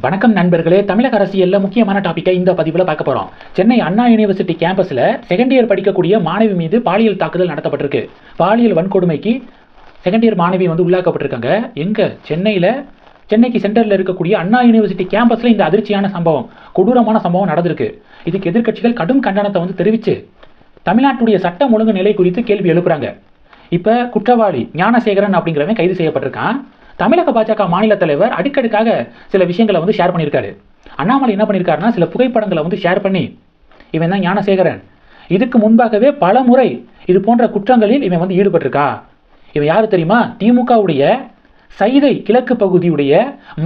வணக்கம் நண்பர்களே தமிழக அரசியல்ல முக்கியமான டாபிக்கை இந்த பதிவில் பார்க்க போறோம். சென்னை அண்ணா யூனிவர்சிட்டி கேம்பஸில் செகண்ட் இயர் படிக்கக்கூடிய மாணவி மீது பாலியல் தாக்குதல் நடத்தப்பட்டிருக்கு. பாலியல் வன்கொடுமைக்கு செகண்ட் இயர் மாணவி வந்து உள்ளாக்கப்பட்டிருக்காங்க. எங்க? சென்னையில். சென்னைக்கு சென்டரில் இருக்கக்கூடிய அண்ணா யூனிவர்சிட்டி கேம்பஸில் இந்த அதிர்ச்சியான சம்பவம் கொடூரமான சம்பவம் நடந்திருக்கு. இதுக்கு எதிர்க்கட்சிகள் கடும் கண்டனத்தை வந்து தெரிவித்து தமிழ்நாட்டுடைய சட்டம் ஒழுங்கு நிலை குறித்து கேள்வி எழுப்புறாங்க. இப்போ குற்றவாளி ஞானசேகரன் அப்படிங்கிறவன் கைது செய்யப்பட்டிருக்கான். தமிழக பாஜக மாநில தலைவர் அடிக்கடிக்காக சில விஷயங்களை வந்து ஷேர் பண்ணியிருக்காரு. அண்ணாமலை என்ன பண்ணியிருக்காருன்னா சில புகைப்படங்களை வந்து ஷேர் பண்ணி இவன் தான் ஞானசேகரன். இதுக்கு முன்பாகவே பல முறை இது போன்ற குற்றங்களில் இவன் வந்து ஈடுபட்டிருக்கா? இவன் யார் தெரியுமா? திமுகவுடைய சைதை கிழக்கு பகுதியுடைய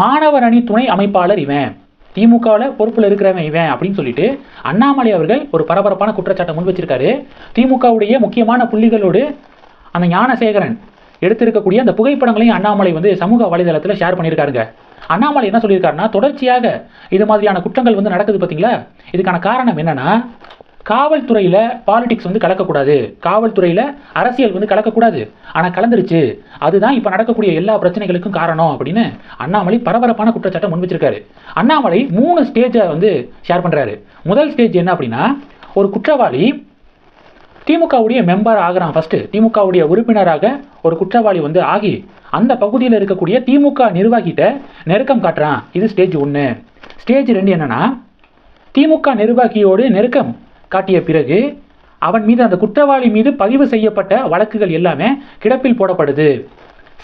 மாணவர் அணி துணை அமைப்பாளர் இவன். திமுகவில் பொறுப்பில் இருக்கிறவன் இவன் அப்படின்னு சொல்லிட்டு அண்ணாமலை அவர்கள் ஒரு பரபரப்பான குற்றச்சாட்டை முன் வச்சிருக்காரு. திமுகவுடைய முக்கியமான புள்ளிகளோடு அந்த ஞானசேகரன் எடுத்திருக்கக்கூடிய அந்த புகைப்படங்களையும் அண்ணாமலை வந்து சமூக வலைதளத்தில் ஷேர் பண்ணியிருக்காருங்க. அண்ணாமலை என்ன சொல்லியிருக்காருன்னா தொடர்ச்சியாக இது மாதிரியான குற்றங்கள் வந்து நடக்குது பார்த்தீங்களா இதுக்கான காரணம் என்னன்னா காவல்துறையில் பாலிடிக்ஸ் வந்து கலக்கக்கூடாது. காவல்துறையில் அரசியல் வந்து கலக்கக்கூடாது. ஆனால் கலந்துருச்சு. அதுதான் இப்போ நடக்கக்கூடிய எல்லா பிரச்சனைகளுக்கும் காரணம் அப்படின்னு அண்ணாமலை பரபரப்பான குற்றச்சாட்டை முன் வச்சிருக்காரு. அண்ணாமலை மூணு ஸ்டேஜை வந்து ஷேர் பண்ணுறாரு முதல் ஸ்டேஜ் என்ன அப்படின்னா ஒரு குற்றவாளி திமுகவுடைய மெம்பர் ஆகிறான் ஃபர்ஸ்ட் திமுகவுடைய உறுப்பினராக ஒரு குற்றவாளி வந்து ஆகி அந்த பகுதியில் இருக்கக்கூடிய திமுக நிர்வாகிகிட்ட நெருக்கம் காட்டுறான். இது ஸ்டேஜ் ஒன்று ஸ்டேஜ் ரெண்டு என்னன்னா திமுக நிர்வாகியோடு நெருக்கம் காட்டிய பிறகு அவன் மீது அந்த குற்றவாளி மீது பதிவு செய்யப்பட்ட வழக்குகள் எல்லாமே கிடப்பில் போடப்படுது.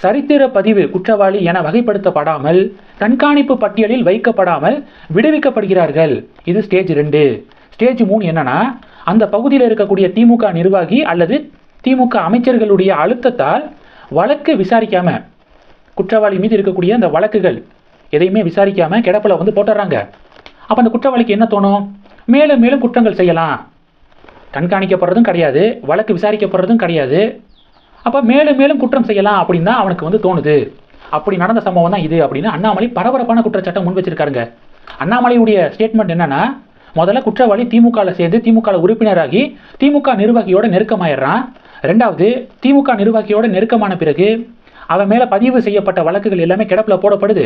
சரித்திர பதிவு குற்றவாளி என வகைப்படுத்தப்படாமல் கண்காணிப்பு பட்டியலில் வைக்கப்படாமல் விடுவிக்கப்படுகிறார்கள். இது ஸ்டேஜ் ரெண்டு. ஸ்டேஜ் மூணு என்னன்னா அந்த பகுதியில் இருக்கக்கூடிய திமுக நிர்வாகி அல்லது திமுக அமைச்சர்களுடைய அழுத்தத்தால் வழக்கு விசாரிக்காம குற்றவாளி மீது இருக்கக்கூடிய அந்த வழக்குகள் எதையுமே விசாரிக்காம கிடப்பில் வந்து போட்டுறாங்க. அப்போ அந்த குற்றவாளிக்கு என்ன தோணும்? மேலும் மேலும் குற்றங்கள் செய்யலாம். கண்காணிக்கப்படுறதும் கிடையாது வழக்கு விசாரிக்கப்படுறதும் கிடையாது. அப்போ மேலும் மேலும் குற்றம் செய்யலாம் அப்படின்னு தான் அவனுக்கு வந்து தோணுது. அப்படி நடந்த சம்பவம் தான் இது அப்படின்னு அண்ணாமலை பரபரப்பான குற்றச்சாட்டம் முன் வச்சிருக்காருங்க. அண்ணாமலையுடைய ஸ்டேட்மெண்ட் என்னன்னா முதல்ல குற்றவாளி திமுகவில் சேர்ந்து திமுக உறுப்பினராகி திமுக நிர்வாகியோட நெருக்கமாயிடுறான். ரெண்டாவது திமுக நிர்வாகியோட நெருக்கமான பிறகு அவன் மேலே பதிவு செய்யப்பட்ட வழக்குகள் எல்லாமே கிடப்பில் போடப்படுது.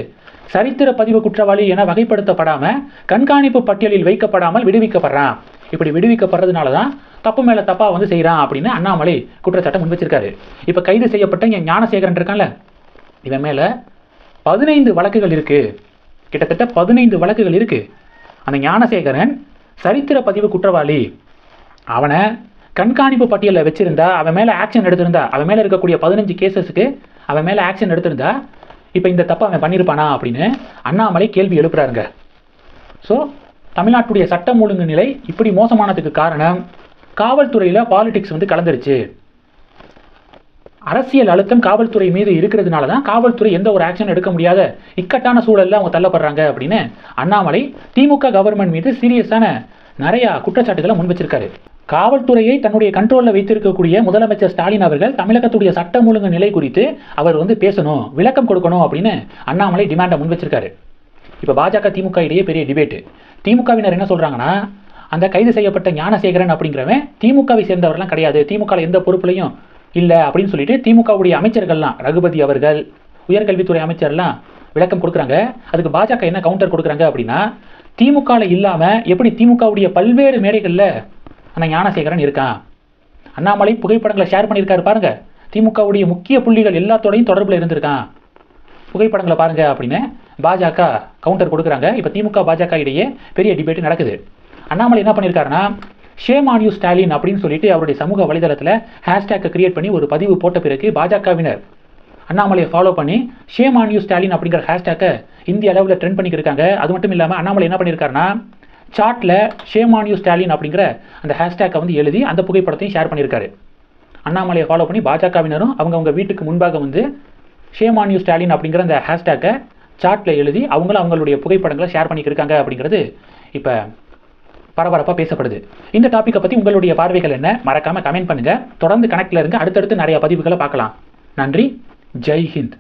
சரித்திர பதிவு குற்றவாளி என வகைப்படுத்தப்படாமல் கண்காணிப்பு பட்டியலில் வைக்கப்படாமல் விடுவிக்கப்படுறான். இப்படி விடுவிக்கப்படுறதுனால தான் தப்பு மேலே தப்பாக வந்து செய்கிறான் அப்படின்னு அண்ணாமலை குற்றச்சாட்டை முன்வச்சிருக்காரு இப்போ கைது செய்யப்பட்ட இங்கே ஞானசேகரன் இருக்கான்ல இவன் மேலே பதினைந்து வழக்குகள் இருக்குது கிட்டத்தட்ட பதினைந்து வழக்குகள் இருக்குது அந்த ஞானசேகரன் சரித்திர பதிவு குற்றவாளி. அவனை கண்காணிப்பு பட்டியலில் வச்சுருந்தா அவன் மேலே ஆக்ஷன் எடுத்திருந்தா அவன் மேலே இருக்கக்கூடிய பதினஞ்சு கேசஸுக்கு அவன் மேலே ஆக்ஷன் எடுத்திருந்தா இப்போ இந்த தப்பை அவன் பண்ணியிருப்பானா அப்படின்னு அண்ணாமலை கேள்வி எழுப்புறாருங்க. ஸோ தமிழ்நாட்டுடைய சட்டம் ஒழுங்கு நிலை இப்படி மோசமானதுக்கு காரணம் காவல்துறையில் பாலிடிக்ஸ் வந்து கலந்துருச்சு. அரசியல் அழுத்தம் காவல்துறை மீது இருக்கிறதுனால தான் காவல்துறை எந்த ஒரு ஆக்ஷன் எடுக்க முடியாத இக்கட்டான சூழல்ல அவங்க தள்ளப்படுறாங்க அப்படின்னு அண்ணாமலை திமுக கவர்மெண்ட் மீது சீரியஸான நிறையா குற்றச்சாட்டுகளை முன் வச்சிருக்காரு. காவல்துறையை தன்னுடைய கண்ட்ரோலில் வைத்திருக்கக்கூடிய முதலமைச்சர் ஸ்டாலின் அவர்கள் தமிழகத்துடைய சட்டம் ஒழுங்கு நிலை குறித்து அவர் வந்து பேசணும் விளக்கம் கொடுக்கணும் அப்படின்னு அண்ணாமலை டிமாண்டை முன் வச்சிருக்காரு. இப்போ பாஜக திமுக இடையே பெரிய டிபேட்டு திமுகவினர் என்ன சொல்கிறாங்கன்னா அந்த கைது செய்யப்பட்ட ஞானசேகரன் அப்படிங்கிறவன் திமுகவை சேர்ந்தவர்லாம் கிடையாது. திமுக எந்த பொறுப்புலையும் இல்லை அப்படின்னு சொல்லிட்டு திமுகவுடைய அமைச்சர்கள்லாம் ரகுபதி அவர்கள் உயர்கல்வித்துறை அமைச்சர்லாம் விளக்கம் கொடுக்குறாங்க. அதுக்கு பாஜக என்ன கவுண்டர் கொடுக்குறாங்க அப்படின்னா திமுகவில் இல்லாமல் எப்படி திமுகவுடைய பல்வேறு மேடைகளில் அந்த ஞானசேகரன் இருக்கான் அண்ணாமலை புகைப்படங்களை ஷேர் பண்ணியிருக்காரு பாருங்க. திமுகவுடைய முக்கிய புள்ளிகள் எல்லாத்தோடையும் தொடர்பில் இருந்திருக்கான். புகைப்படங்களை பாருங்க அப்படின்னு பாஜக கவுண்டர் கொடுக்குறாங்க. இப்போ திமுக பாஜக இடையே பெரிய டிபேட் நடக்குது. அண்ணாமலை என்ன பண்ணியிருக்காருன்னா ஷேம் ஆன் யூ ஸ்டாலின் அப்படின்னு சொல்லிட்டு அவருடைய சமூக வலைதளத்தில் ஹேஷ்டேக்கை கிரியேட் பண்ணி ஒரு பதிவு போட்ட பிறகு பாஜகவினர் அண்ணாமலையை ஃபாலோ பண்ணி ஷேம் ஆன் யூ ஸ்டாலின் அப்படிங்கிற ஹேஷ்டேக்கை இந்திய அளவில் ட்ரெண்ட் பண்ணிக்கிருக்காங்க அது மட்டும் இல்லாமல் அண்ணாமலை என்ன பண்ணியிருக்காருன்னா சாட்டில் ஷேம் ஆன் யூ ஸ்டாலின் அப்படிங்கிற அந்த ஹேஷ்டேக்கை வந்து எழுதி அந்த புகைப்படத்தையும் ஷேர் பண்ணியிருக்காரு அண்ணாமலையை ஃபாலோ பண்ணி பாஜகவினரும் அவங்கவுங்க வீட்டுக்கு முன்பாக வந்து ஷேம் ஆன் யூ ஸ்டாலின் அப்படிங்கிற அந்த ஹேஷ்டேக்கை சாட்டில் எழுதி அவங்களும் அவங்களுடைய புகைப்படங்களை ஷேர் பண்ணிக்கிருக்காங்க அப்படிங்கிறது இப்போ பரபரப்பாக பேசப்படுது. இந்த டாப்பிக்கை பற்றி உங்களுடைய பார்வைகள் என்ன? மறக்காமல் கமெண்ட் பண்ணுங்கள் தொடர்ந்து கணக்கில் இருந்து அடுத்தடுத்து நிறைய பதிவுகளை பார்க்கலாம். நன்றி. ஜெய் ஹிந்த்.